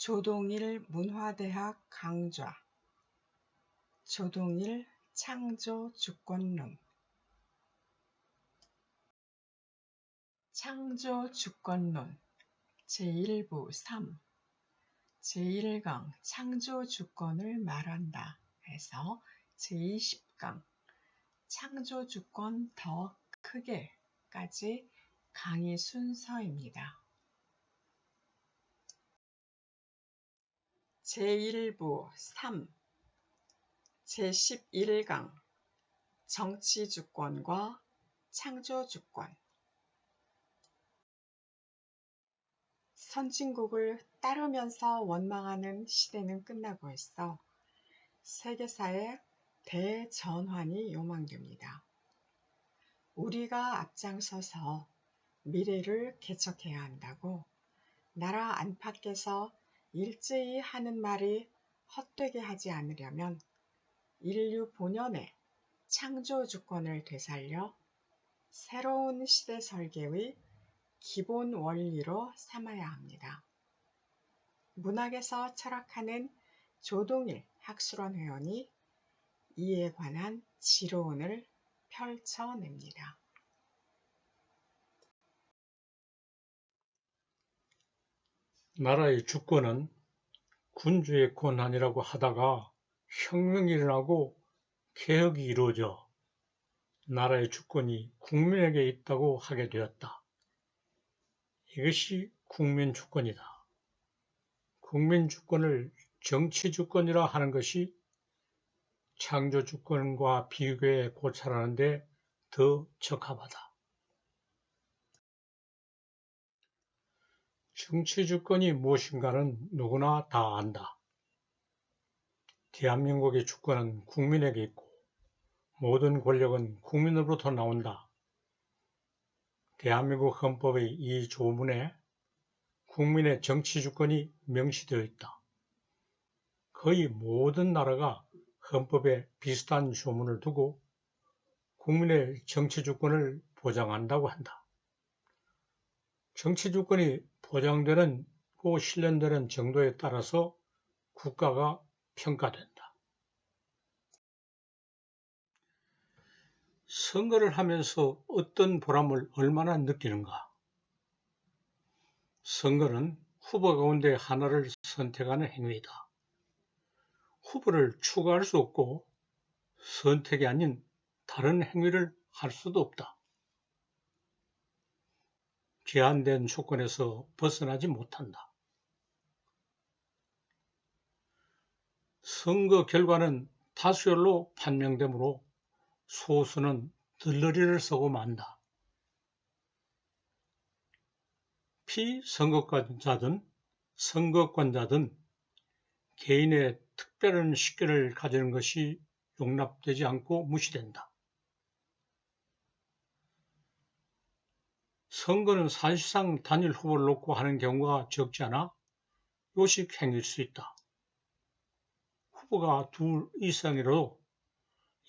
조동일 문화대학 강좌 조동일 창조 주권론 창조 주권론 제1부 3 제1강 창조 주권을 말한다 해서 제20강 창조 주권 더 크게까지 강의 순서입니다. 제1부 3 제11강 정치주권과 창조주권 선진국을 따르면서 원망하는 시대는 끝나고 있어 세계사의 대전환이 요망됩니다. 우리가 앞장서서 미래를 개척해야 한다고 나라 안팎에서 일제히 하는 말이 헛되게 하지 않으려면 인류 본연의 창조 주권을 되살려 새로운 시대 설계의 기본 원리로 삼아야 합니다. 문학에서 철학하는 조동일 학술원 회원이 이에 관한 지론을 펼쳐냅니다. 나라의 주권은 군주의 권한이라고 하다가 혁명이 일어나고 개혁이 이루어져 나라의 주권이 국민에게 있다고 하게 되었다. 이것이 국민 주권이다. 국민 주권을 정치 주권이라 하는 것이 창조 주권과 비교해 고찰하는데 더 적합하다. 정치 주권이 무엇인가는 누구나 다 안다. 대한민국의 주권은 국민에게 있고 모든 권력은 국민으로부터 나온다. 대한민국 헌법의 이 조문에 국민의 정치 주권이 명시되어 있다. 거의 모든 나라가 헌법에 비슷한 조문을 두고 국민의 정치 주권을 보장한다고 한다. 정치 주권이 보장되는,고 실현되는 정도에 따라서 국가가 평가된다. 선거를 하면서 어떤 보람을 얼마나 느끼는가? 선거는 후보 가운데 하나를 선택하는 행위이다. 후보를 추가할 수 없고 선택이 아닌 다른 행위를 할 수도 없다. 제한된 조건에서 벗어나지 못한다. 선거 결과는 다수결로 판명되므로 소수는 들러리를 서고 만다. 피선거권자든 선거권자든 개인의 특별한 식견을 가지는 것이 용납되지 않고 무시된다. 선거는 사실상 단일 후보를 놓고 하는 경우가 적지 않아 요식 행위일 수 있다. 후보가 둘 이상이라도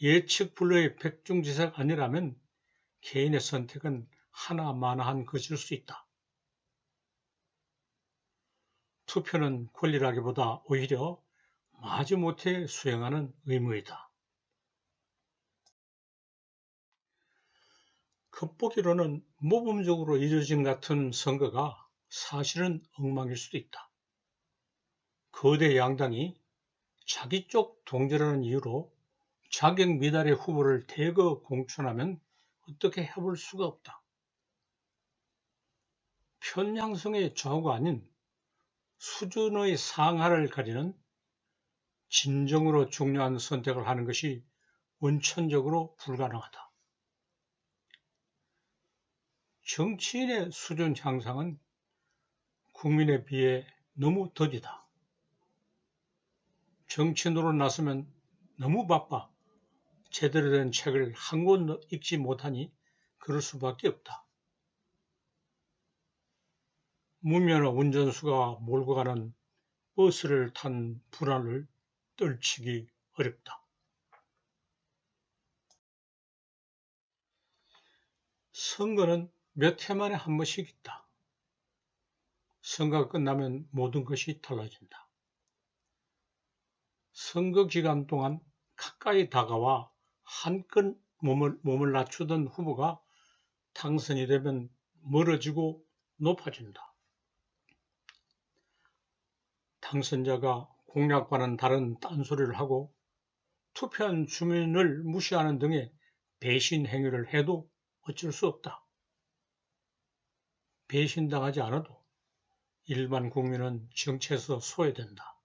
예측 불허의 백중지사가 아니라면 개인의 선택은 하나마나한 것일 수 있다. 투표는 권리라기보다 오히려 마지못해 수행하는 의무이다. 겉보기로는 모범적으로 이루어진 같은 선거가 사실은 엉망일 수도 있다. 거대 양당이 자기 쪽 동조라는 이유로 자격 미달의 후보를 대거 공천하면 어떻게 해볼 수가 없다. 편향성의 좌우가 아닌 수준의 상하를 가리는 진정으로 중요한 선택을 하는 것이 원천적으로 불가능하다. 정치인의 수준 향상은 국민에 비해 너무 더디다. 정치인으로 나서면 너무 바빠 제대로 된 책을 한 권 읽지 못하니 그럴 수밖에 없다. 무면허 운전수가 몰고 가는 버스를 탄 불안을 떨치기 어렵다. 선거는 몇 해 만에 한 번씩 있다. 선거가 끝나면 모든 것이 달라진다. 선거 기간 동안 가까이 다가와 한껏 몸을, 몸을 낮추던 후보가 당선이 되면 멀어지고 높아진다. 당선자가 공약과는 다른 딴소리를 하고 투표한 주민을 무시하는 등의 배신 행위를 해도 어쩔 수 없다. 배신당하지 않아도 일반 국민은 정치에서 소외된다.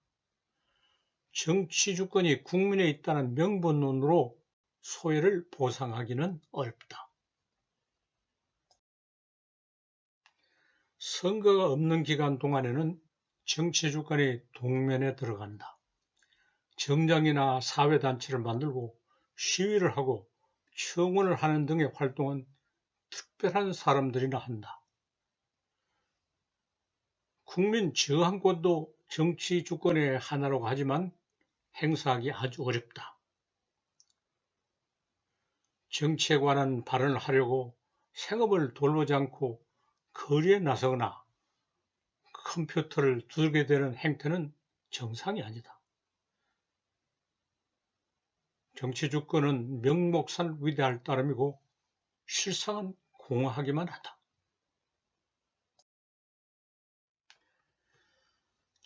정치 주권이 국민에 있다는 명분론으로 소외를 보상하기는 어렵다. 선거가 없는 기간 동안에는 정치 주권이 동면에 들어간다. 정당이나 사회단체를 만들고 시위를 하고 청원을 하는 등의 활동은 특별한 사람들이나 한다. 국민 저항권도 정치 주권의 하나라고 하지만 행사하기 아주 어렵다. 정치에 관한 발언을 하려고 생업을 돌보지 않고 거리에 나서거나 컴퓨터를 두들게 되는 행태는 정상이 아니다. 정치 주권은 명목상 위대할 따름이고 실상은 공허하기만 하다.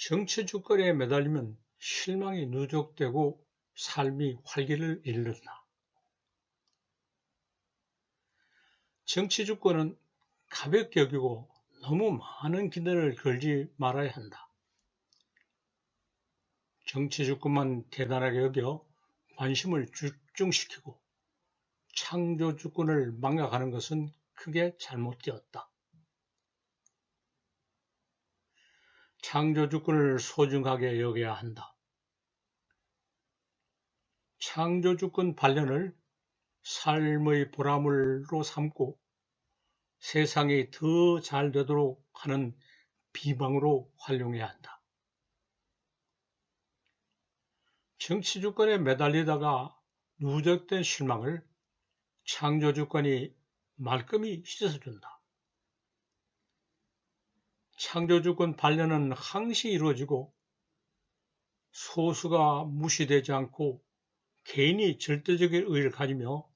정치 주권에 매달리면 실망이 누적되고 삶이 활기를 잃는다. 정치 주권은 가볍게 여기고 너무 많은 기대를 걸지 말아야 한다. 정치 주권만 대단하게 여겨 관심을 집중시키고 창조 주권을 망각하는 것은 크게 잘못되었다. 창조 주권을 소중하게 여겨야 한다. 창조 주권 발현을 삶의 보람으로 삼고 세상이 더 잘 되도록 하는 비방으로 활용해야 한다. 정치 주권에 매달리다가 누적된 실망을 창조 주권이 말끔히 씻어준다. 창조주권 반려는 항시 이루어지고 소수가 무시되지 않고 개인이 절대적인 의의를 가지며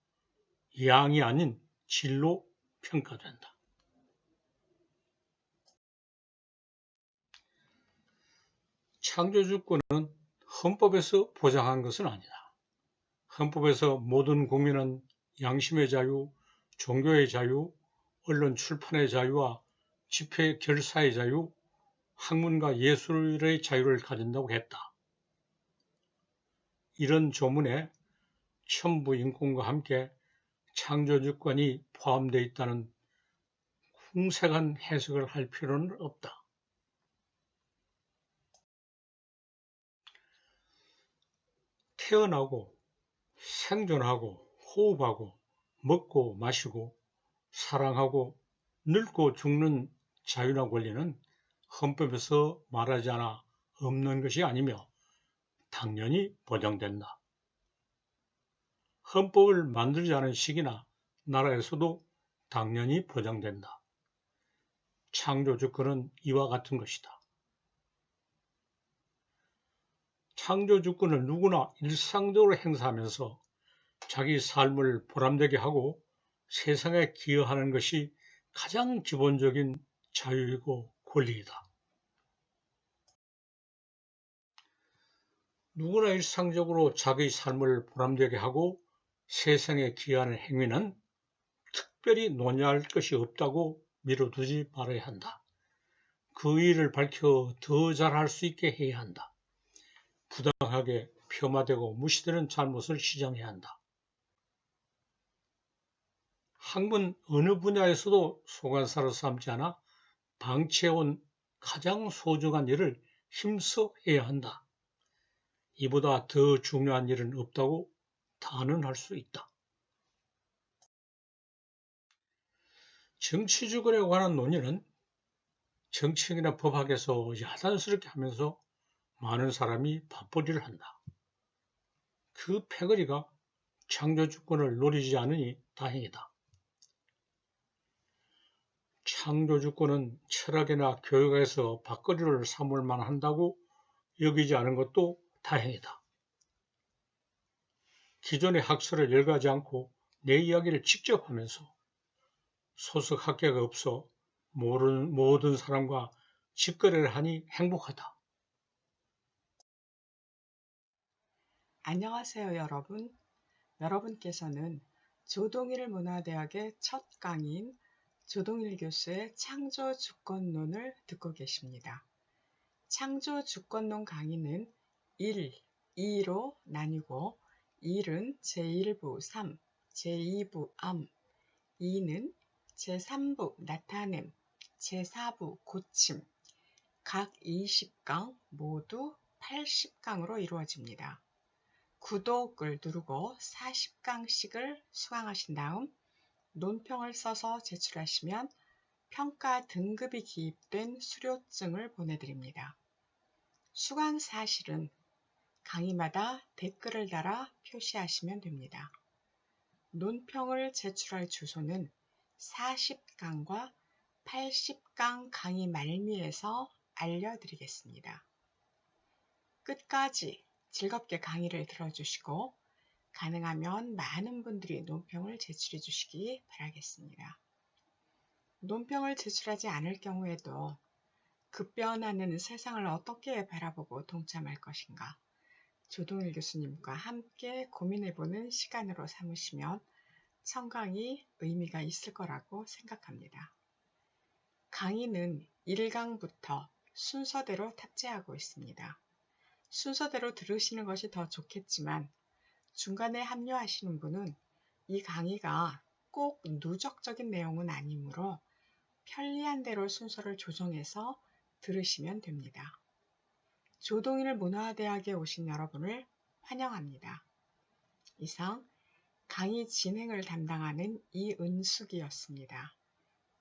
양이 아닌 질로 평가된다. 창조주권은 헌법에서 보장한 것은 아니다. 헌법에서 모든 국민은 양심의 자유, 종교의 자유, 언론 출판의 자유와 집회 결사의 자유, 학문과 예술의 자유를 가진다고 했다. 이런 조문에 천부 인권과 함께 창조주권이 포함되어 있다는 궁색한 해석을 할 필요는 없다. 태어나고 생존하고 호흡하고 먹고 마시고 사랑하고 늙고 죽는 자유나 권리는 헌법에서 말하지 않아 없는 것이 아니며 당연히 보장된다. 헌법을 만들지 않은 시기나 나라에서도 당연히 보장된다. 창조주권은 이와 같은 것이다. 창조주권을 누구나 일상적으로 행사하면서 자기 삶을 보람되게 하고 세상에 기여하는 것이 가장 기본적인 자유이고 권리이다. 누구나 일상적으로 자기 삶을 보람되게 하고 세상에 기여하는 행위는 특별히 논의할 것이 없다고 미뤄두지 말아야 한다. 그 일을 밝혀 더 잘할 수 있게 해야 한다. 부당하게 폄하되고 무시되는 잘못을 시정해야 한다. 학문 어느 분야에서도 소관사로 삼지 않아 방치해온 가장 소중한 일을 힘써 해야 한다. 이보다 더 중요한 일은 없다고 단언할 수 있다. 정치주권에 관한 논의는 정치인이나 법학에서 야단스럽게 하면서 많은 사람이 밥벌이를 한다. 그 패거리가 창조주권을 노리지 않으니 다행이다. 창조주권은 철학이나 교육에서 밥거리를 삼을 만한다고 여기지 않은 것도 다행이다. 기존의 학설을 열거하지 않고 내 이야기를 직접 하면서 소속 학계가 없어 모든, 모든 사람과 직거래를 하니 행복하다. 안녕하세요, 여러분. 여러분께서는 조동일 문화대학의 첫 강의인 조동일 교수의 창조 주권론을 듣고 계십니다. 창조 주권론 강의는 1, 2로 나뉘고 1은 제1부 3, 제2부 암, 2는 제3부 나타냄, 제4부 고침, 각 20강 모두 80강으로 이루어집니다. 구독을 누르고 40강씩을 수강하신 다음 논평을 써서 제출하시면 평가 등급이 기입된 수료증을 보내드립니다. 수강 사실은 강의마다 댓글을 달아 표시하시면 됩니다. 논평을 제출할 주소는 40강과 80강 강의 말미에서 알려드리겠습니다. 끝까지 즐겁게 강의를 들어주시고 가능하면 많은 분들이 논평을 제출해 주시기 바라겠습니다. 논평을 제출하지 않을 경우에도 급변하는 세상을 어떻게 바라보고 동참할 것인가 조동일 교수님과 함께 고민해보는 시간으로 삼으시면 청강이 의미가 있을 거라고 생각합니다. 강의는 1강부터 순서대로 탑재하고 있습니다. 순서대로 들으시는 것이 더 좋겠지만 중간에 합류하시는 분은 이 강의가 꼭 누적적인 내용은 아니므로 편리한 대로 순서를 조정해서 들으시면 됩니다. 조동일 문화대학에 오신 여러분을 환영합니다. 이상 강의 진행을 담당하는 이은숙이었습니다.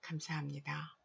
감사합니다.